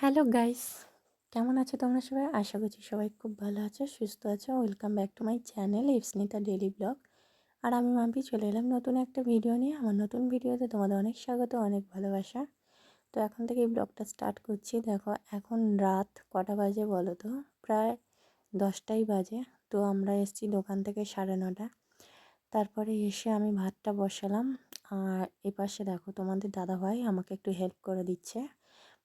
Hello guys, কেমন আছো তোমরা সবাই? আশা করছি সবাই খুব ভালো আছো, সুস্থ আছো। Welcome back to my channel Ipsnita daily vlog আর আমি মাম্পি, চলে এলাম নতুন একটা ভিডিও নিয়ে। আমার নতুন ভিডিওতে তোমাদের অনেক স্বাগত, অনেক ভালোবাসা। তো এখন থেকে এই ব্লগটা স্টার্ট করছি। দেখো, এখন রাত কটা বাজে বলো তো? প্রায় দশটাই বাজে। তো আমরা এসেছি দোকান থেকে সাড়ে নটা। তারপরে এসে আমি ভাতটা বসালাম। আর এপাশে দেখো, তোমাদের দাদাভাই আমাকে একটু হেল্প করে দিচ্ছে।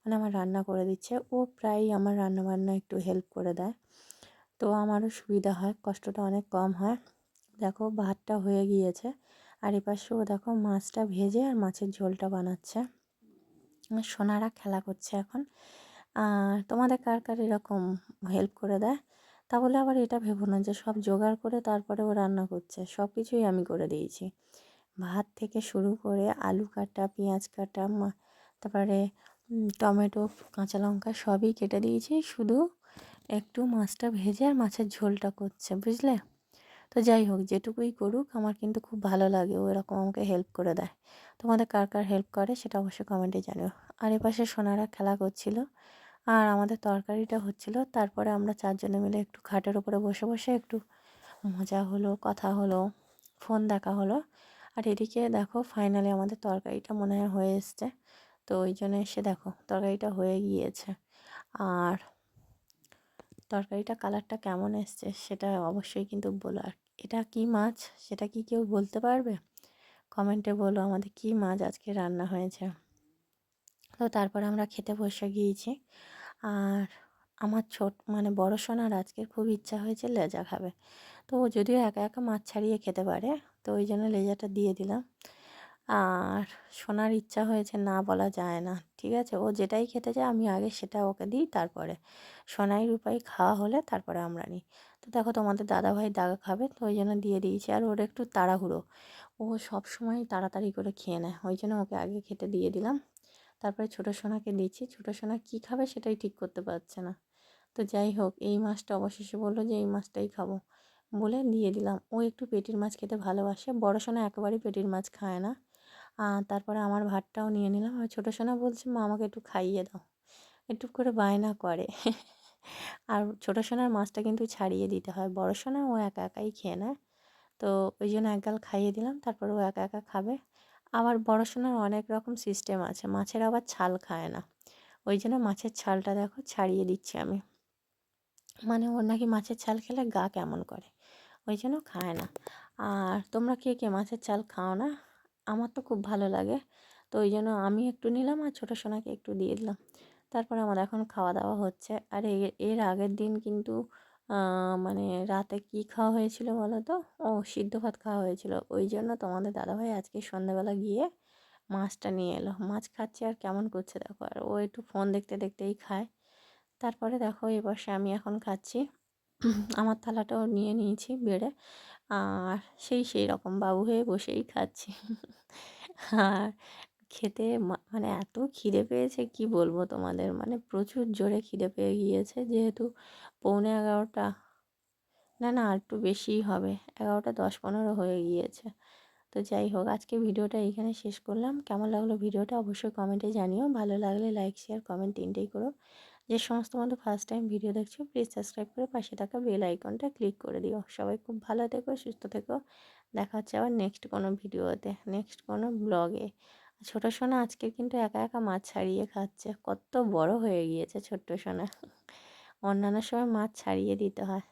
মানে আমার রান্না করে দিচ্ছে। ও প্রায়ই আমার রান্না বান্না একটু হেল্প করে দেয়। তো আমারও সুবিধা হয়, কষ্টটা অনেক কম হয়। দেখো ভাতটা হয়ে গিয়েছে। আর এপাশেও দেখো মাছটা ভেজে আর মাছের ঝোলটা বানাচ্ছে। সোনারা খেলা করছে এখন। আর তোমাদের কার কার এরকম হেল্প করে দেয়? তাহলে আবার এটা ভেবো না যে সব জোগাড় করে তারপরে ও রান্না করছে। সব কিছুই আমি করে দিয়েছি। ভাত থেকে শুরু করে আলু কাটা, পেঁয়াজ কাটা তারপরে টমেটো, কাঁচা লঙ্কা সবই কেটে দিয়েছি। শুধু একটু মাছটা ভেজে আর মাছের ঝোলটা করছে, বুঝলে? তো যাই হোক, যেটুকুই করুক, আমার কিন্তু খুব ভালো লাগে, ও এরকম আমাকে হেল্প করে দেয়। তোমাদের কার কার হেল্প করে, সেটা অবশ্যই কমেন্টে জানিও। আর এপাশে সোনারা খেলা করছিল, আর আমাদের তরকারিটা হচ্ছিল, তারপরে আমরা চারজনে মিলে একটু খাটের ওপরে বসে বসে একটু মজা হলো, কথা হলো ফোন দেখা হলো। আর এদিকে দেখো ফাইনালি আমাদের তরকারিটা মনে হয় হয়ে এসছে। তো ওই জন্য এসে দেখো তরকারিটা হয়ে গিয়েছে। আর তরকারিটা কালারটা কেমন এসছে সেটা অবশ্যই কিন্তু বলো। আর এটা কি মাছ? সেটা কি কেউ বলতে পারবে? কমেন্টে বলো আমাদের কি মাছ আজকে রান্না হয়েছে। তো তারপর আমরা খেতে বসে গিয়েছি। আর আমার ছোট মানে বড় সোনার আজকে খুব ইচ্ছা হয়েছে লেজা খাবে। তো ও যদিও একা একা মাছ ছাড়িয়ে খেতে পারে, তো ওই জন্য লেজাটা দিয়ে দিলাম। আর সোনার ইচ্ছা হয়েছে না বলা যায় না, ঠিক আছে? ও যেটাই খেতে চায় আমি আগে সেটা ওকে দিই, তারপরে সোনাই, রূপাই খাওয়া হলে তারপরে আমরা নিই। তো দেখো তোমাদের দাদাভাই দাগা খাবে, তো ওই জন্য দিয়ে দিয়েছি। আর ওর একটু তাড়াহুড়ো। ও সব সময় তাড়াতাড়ি করে খেয়ে নেয়, ওই জন্য ওকে আগে খেতে দিয়ে দিলাম। তারপরে ছোটো সোনাকে দিচ্ছি। ছোটো সোনা কী খাবে সেটাই ঠিক করতে পারছে না। তো যাই হোক, এই মাছটা অবশেষে বলল যে এই মাছটাই খাব। বলে দিয়ে দিলাম। ও একটু পেটির মাছ খেতে ভালোবাসে। বড় সোনা একেবারেই পেটির মাছ খায় না। তারপরে আমার ভাতটাও নিয়ে নিলাম। আর ছোটো সোনা বলছে, মা, আমাকে একটু খাইয়ে দাও। একটু করে বায়না করে। আর ছোটো সোনার মাছটা কিন্তু ছাড়িয়ে দিতে হয়। বড় সোনা ও একা একাই খেয়ে নেয়। তো ওই জন্য একগাল খাইয়ে দিলাম, তারপরে ও একা একা খাবে। আবার বড় সোনার অনেক রকম সিস্টেম আছে। মাছের আবার ছাল খায় না। ওই জন্য মাছের ছালটা দেখো ছাড়িয়ে দিচ্ছি আমি। মানে ওর নাকি মাছের ছাল খেলে গা কেমন করে? ওই জন্য খায় না। আর তোমরা কে কে মাছের ছাল খাও না? আমার তো খুব ভালো লাগে। তো ওই জন্য আমি একটু নিলাম আর ছোটো সোনাকে একটু দিয়ে দিলাম। তারপরে আমার এখন খাওয়া দাওয়া হচ্ছে। আর এর আগের দিন কিন্তু মানে রাতে কি খাওয়া হয়েছিল বলো তো? ও, সিদ্ধ ভাত খাওয়া হয়েছিল। ওই জন্য তোমাদের দাদাভাই আজকে সন্ধ্যাবেলা গিয়ে মাছটা নিয়ে এলো। মাছ খাচ্ছে আর কেমন করছে দেখো। আর ও একটু ফোন দেখতে দেখতেই খায়। তারপরে দেখো এবার আমি এখন খাচ্ছি। আমার থালাটাও নিয়ে নিয়েছি বেড়ে। আর সেই সেই রকম বাবু হয়ে বসেই খাচ্ছি। আর খেতে মানে এত খিদে পেয়েছে কি বলব তোমাদের? মানে প্রচুর জোরে খিদে পেয়ে গিয়েছে যেহেতু পৌনে এগারোটা। না না, আর একটু বেশিই হবে। এগারোটা দশ পনেরো হয়ে গিয়েছে। তো যাই হোক, আজকে ভিডিওটা এইখানে শেষ করলাম। কেমন লাগল ভিডিওটা অবশ্যই কমেন্টে জানিও। ভালো লাগলে লাইক, শেয়ার, কমেন্ট তিনটেই করো। যে সমস্ত বন্ধু ফার্স্ট টাইম ভিডিও দেখছ প্লিজ সাবস্ক্রাইব করে পাশে থাকা বেল আইকনটা ক্লিক করে দিও। সবাই খুব ভালো থেকো, সুস্থ থেকো। দেখা হচ্ছে আবার নেক্সট কোনো ভিডিওতে নেক্সট কোনো ব্লগে ছোটো সোনা আজকে কিন্তু একা একা মাছ ছাড়িয়ে খাচ্ছে। কত বড় হয়ে গিয়েছে ছোট্ট সোনা। অন্যান্য সময় মাছ ছাড়িয়ে দিতে হয়।